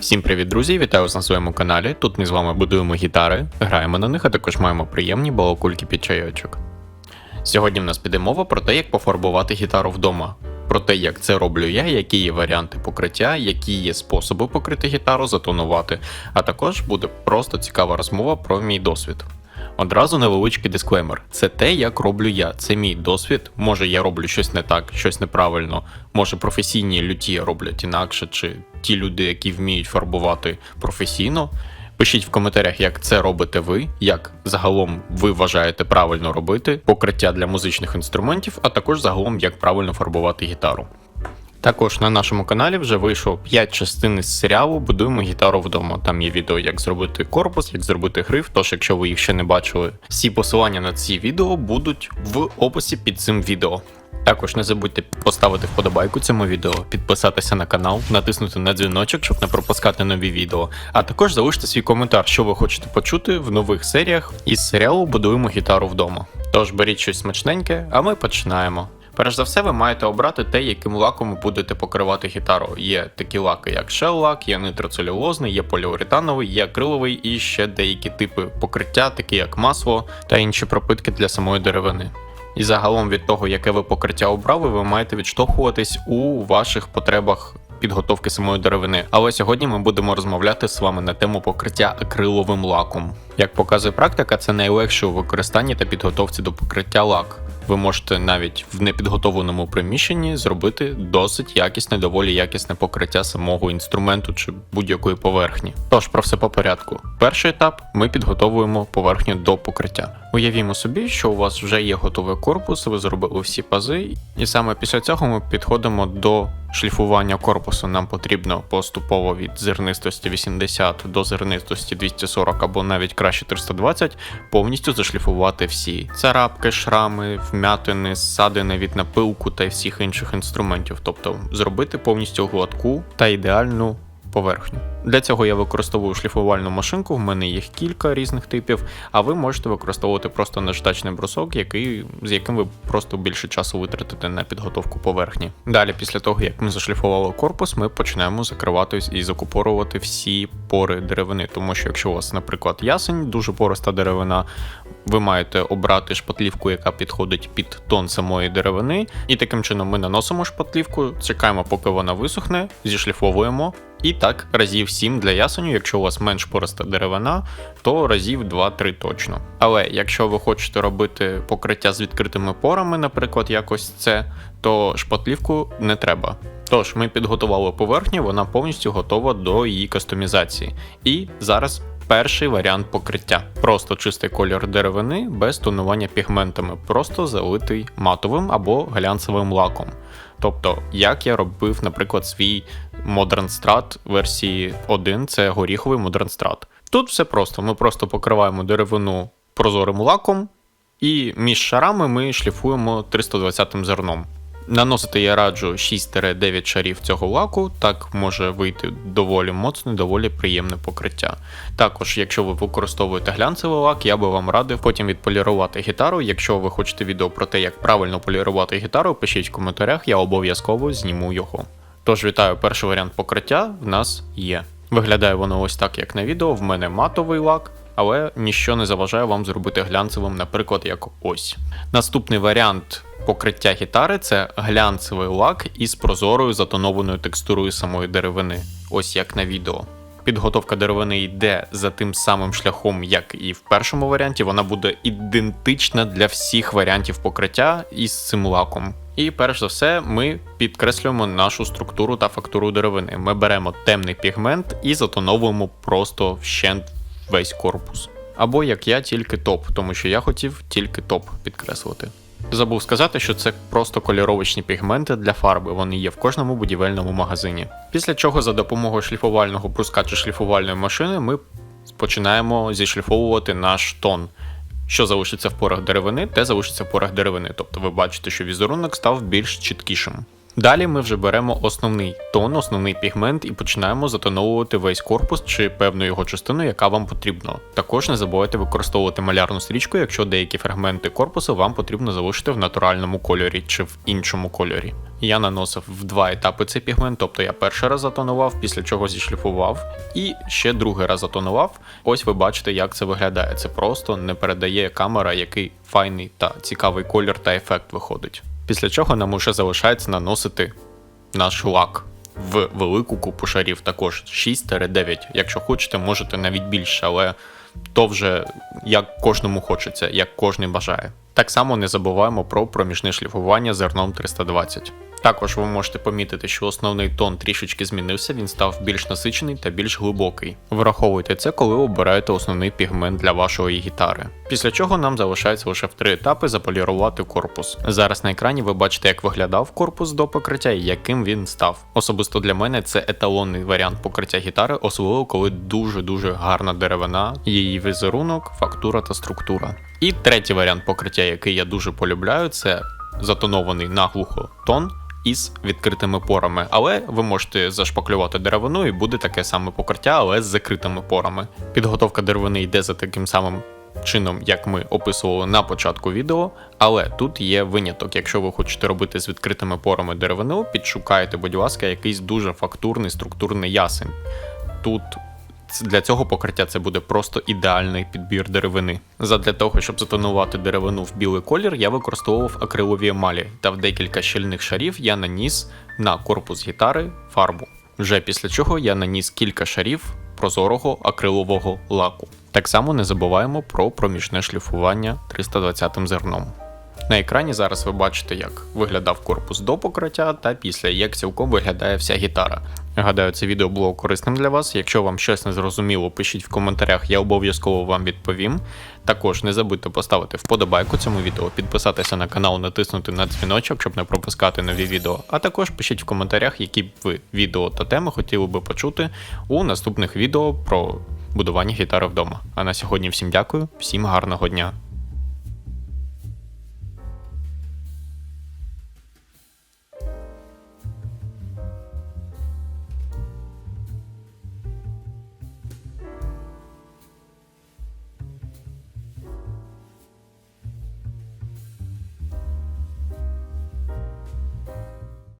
Всім привіт, друзі! Вітаю вас на своєму каналі. Тут ми з вами будуємо гітари, граємо на них, а також маємо приємні балакульки під чайочок. Сьогодні в нас піде мова про те, як пофарбувати гітару вдома, про те, як це роблю я, які є варіанти покриття, які є способи покрити гітару, затонувати, а також буде просто цікава розмова про мій досвід. Одразу невеличкий дисклеймер. Це те, як роблю я. Це мій досвід. Може, я роблю щось не так, щось неправильно. Може, професійні люті роблять інакше, чи ті люди, які вміють фарбувати професійно. Пишіть в коментарях, як це робите ви, як загалом ви вважаєте правильно робити покриття для музичних інструментів, а також загалом як правильно фарбувати гітару. Також на нашому каналі вже вийшло 5 частин з серіалу Будуємо гітару вдома. Там є відео, як зробити корпус, як зробити гриф. Тож, якщо ви їх ще не бачили, всі посилання на ці відео будуть в описі під цим відео. Також не забудьте поставити вподобайку цьому відео, підписатися на канал, натиснути на дзвіночок, щоб не пропускати нові відео. А також залиште свій коментар, що ви хочете почути в нових серіях із серіалу Будуємо гітару вдома. Тож беріть щось смачненьке, а ми починаємо. Перш за все, ви маєте обрати те, яким лаком ви будете покривати гітару. Є такі лаки, як шел-лак, є нитроцелюлозний, є поліуретановий, є акриловий і ще деякі типи покриття, такі як масло та інші пропитки для самої деревини. І загалом від того, яке ви покриття обрали, ви маєте відштовхуватись у ваших потребах підготовки самої деревини. Але сьогодні ми будемо розмовляти з вами на тему покриття акриловим лаком. Як показує практика, це найлегше у використанні та підготовці до покриття лак. Ви можете навіть в непідготовленому приміщенні зробити досить якісне, доволі якісне покриття самого інструменту чи будь-якої поверхні. Тож про все по порядку. Перший етап ми підготовуємо поверхню до покриття. Уявімо собі, що у вас вже є готовий корпус, ви зробили всі пази, і саме після цього ми підходимо до шліфування корпусу. Нам потрібно поступово від зернистості 80 до зернистості 240 або навіть краще 320 повністю зашліфувати всі царапки, шрами, вмятини, ссадини від напилку та всіх інших інструментів, тобто зробити повністю гладку та ідеальну поверхню. Для цього я використовую шліфувальну машинку, в мене їх кілька різних типів, а ви можете використовувати просто наждачний брусок, який, з яким ви просто більше часу витратите на підготовку поверхні. Далі, після того, як ми зашліфували корпус, ми почнемо закривати і закупорувати всі пори деревини. Тому що якщо у вас, наприклад, ясень, дуже пороста деревина, ви маєте обрати шпатлівку, яка підходить під тон самої деревини, і таким чином ми наносимо шпатлівку, чекаємо, поки вона висохне, зішліфовуємо. І так, разів 7 для ясеню, якщо у вас менш пороста деревина, то разів 2-3 точно. Але якщо ви хочете робити покриття з відкритими порами, наприклад, якось це, то шпатлівку не треба. Тож, ми підготували поверхню, вона повністю готова до її кастомізації. І зараз перший варіант покриття. Просто чистий колір деревини без тонування пігментами, просто залитий матовим або глянцевим лаком. Тобто, як я робив, наприклад, свій Modern Strat версії 1, це горіховий Modern Strat. Тут все просто: ми просто покриваємо деревину прозорим лаком, і між шарами ми шліфуємо 320 зерном. Наносити я раджу 6-9 шарів цього лаку, так може вийти доволі моцне, доволі приємне покриття. Також, якщо ви використовуєте глянцевий лак, я би вам радив потім відполірувати гітару. Якщо ви хочете відео про те, як правильно полірувати гітару, пишіть в коментарях, я обов'язково зніму його. Тож вітаю, перший варіант покриття в нас є. Виглядає воно ось так, як на відео. В мене матовий лак, але ніщо не заважає вам зробити глянцевим, наприклад, як ось. Наступний варіант покриття гітари це глянцевий лак із прозорою затонованою текстурою самої деревини, ось як на відео. Підготовка деревини йде за тим самим шляхом, як і в першому варіанті. Вона буде ідентична для всіх варіантів покриття із цим лаком. І перш за все, ми підкреслюємо нашу структуру та фактуру деревини. Ми беремо темний пігмент і затоновуємо просто вщент весь корпус. Або як я, тільки топ, тому що я хотів тільки топ підкреслити. Забув сказати, що це просто кольоровочні пігменти для фарби, вони є в кожному будівельному магазині. Після чого за допомогою шліфувального бруска чи шліфувальної машини ми починаємо зішліфовувати наш тон. Що залишиться в порах деревини, те залишиться в порах деревини. Тобто ви бачите, що візерунок став більш чіткішим. Далі ми вже беремо основний тон, основний пігмент і починаємо затоновувати весь корпус чи певну його частину, яка вам потрібна. Також не забувайте використовувати малярну стрічку, якщо деякі фрагменти корпусу вам потрібно залишити в натуральному кольорі чи в іншому кольорі. Я наносив в два етапи цей пігмент, тобто я перший раз затонував, після чого зішліфував, і ще другий раз затонував. Ось ви бачите, як це виглядає. Це просто не передає камера, який файний та цікавий колір та ефект виходить. Після чого нам уже залишається наносити наш лак в велику купу шарів, також 6-9. Якщо хочете, можете навіть більше, але то вже як кожному хочеться, як кожен бажає. Так само не забуваємо про проміжне шліфування зерном 320. Також ви можете помітити, що основний тон трішечки змінився, він став більш насичений та більш глибокий. Враховуйте це, коли обираєте основний пігмент для вашої гітари. Після чого нам залишається лише в три етапи заполірувати корпус. Зараз на екрані ви бачите, як виглядав корпус до покриття і яким він став. Особисто для мене це еталонний варіант покриття гітари, особливо коли дуже-дуже гарна деревина, її візерунок, фактура та структура. І третій варіант покриття, який я дуже полюбляю, це затонований наглухо тон із відкритими порами. Але ви можете зашпаклювати деревину і буде таке саме покриття, але з закритими порами. Підготовка деревини йде за таким самим. Чином, як ми описували на початку відео, але тут є виняток. Якщо ви хочете робити з відкритими порами деревину, підшукайте, будь ласка, якийсь дуже фактурний структурний ясень. Тут для цього покриття це буде просто ідеальний підбір деревини. Задля того, щоб затонувати деревину в білий колір, я використовував акрилові емалі, та в декілька щільних шарів я наніс на корпус гітари фарбу. Вже після чого я наніс кілька шарів прозорого акрилового лаку. Так само не забуваємо про проміжне шліфування 320 зерном. На екрані зараз ви бачите, як виглядав корпус до покриття та після, як цілком виглядає вся гітара. Гадаю, це відео було корисним для вас. Якщо вам щось не зрозуміло, пишіть в коментарях, я обов'язково вам відповім. Також не забудьте поставити вподобайку цьому відео, підписатися на канал, натиснути на дзвіночок, щоб не пропускати нові відео. А також пишіть в коментарях, які б ви відео та теми хотіли би почути у наступних відео про будування гітари вдома. А на сьогодні всім дякую, всім гарного дня.